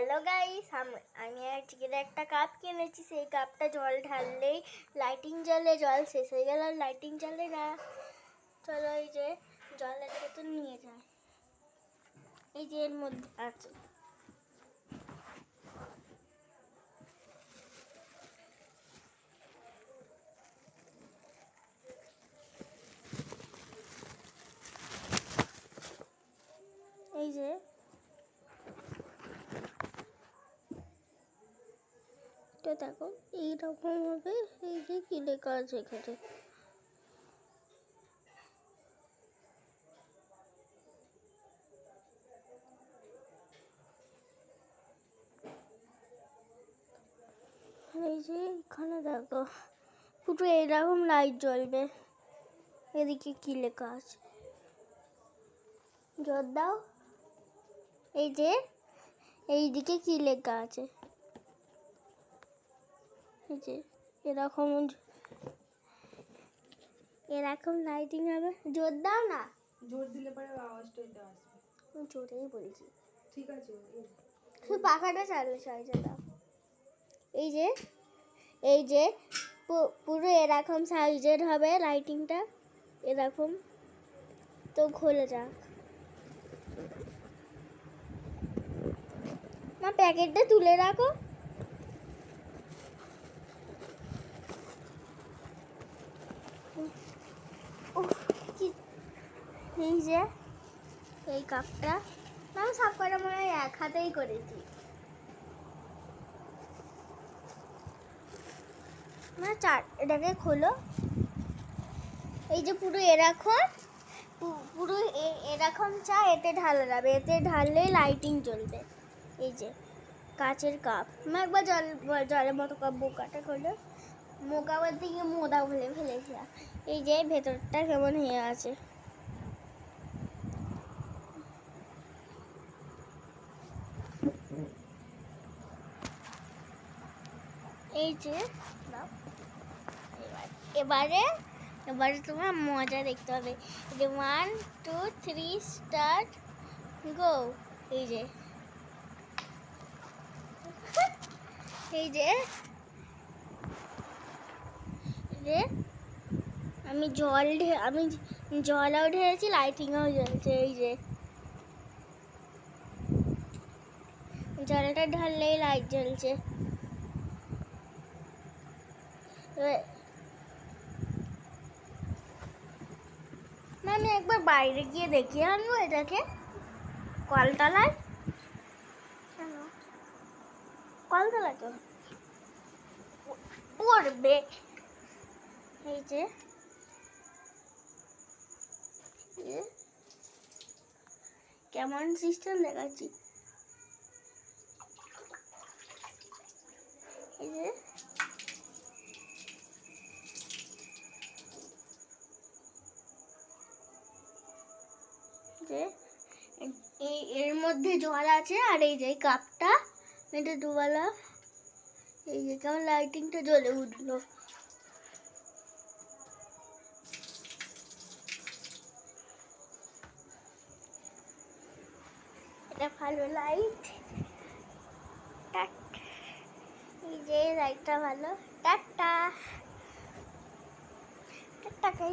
Hello guys আমি আজকে একটা কাপ কিনেছি সেই কাপটা জল ঢাললেই লাইটিং জ্বলে জল শেষ হয়ে গেল আর লাইটিং জ্বলে না চলো এই যে জলের বোতল নিয়ে যায় এই যে এর মধ্যে আছে এই যে দেখো এইরকম হবে এই যে কি লেখা আছে এখানে এই যে এখানে দেখো, পুরো এরকম লাইট জ্বলবে। এদিকে কি লেখা আছে? জোর দাও এই যে, এইদিকে কি লেখা আছে? এই যে এরকম এরকম লাইটিং হবে। জোর দাও না। জোর দিলে পরে আওয়াজটা এটা আসবে। আমি জোরেই বলছি। ঠিক আছে। শুধু পাখাটা চালু সাইজে দাও এই যে এই যে পুরো এরকম সাইজের হবে লাইটিংটা এরকম। তো খুলে যাক। মা প্যাকেটটা তুলে রাখো উফ, কি- এই যে, এই কাপটা। না সব কটা মনে হয় এক হাতেই করেছি। না, চার, এটাকে খোলো। এই যে পুরো এরকম পুরো এরকম চা এতে ঢালা যাবে এতে ঢাললেই লাইটিং জ্বলবে এই যে, কাচের কাপ। আমি একবার জল, জলের মতো কাপ বোকাটা করল মোকাবার দিকে মোদা ভুলে ফেলেছিলাম। এই যে, ভেতরটা কেমন হয়ে আছে। এই যে। এবারে এবারে তোমার মজা দেখতে হবে এই যে one two three start go এই যে। এই যে। যে আমি জল আমি জলও ঢেলেছি লাইটিংও জ্বলছে এই যে। জলটা ঢাললেই লাইট জ্বলছে। আমি একবার বাইরে গিয়ে দেখিয়ে আনব এটাকে। কলতলায়? কেন? কলতলায় তো পড়বে। এই যে, কেমন সিস্টেম দেখাচ্ছি? এই যে। এই, এর মধ্যে জল আছে আর এই যে কাপটা, এটা দুবেলা। এই যে কেমন লাইটিংটা জ্বলে উঠল। এটা ভালো লাইট টাক এই যে লাইটটা ভালো। টাটা। টাটা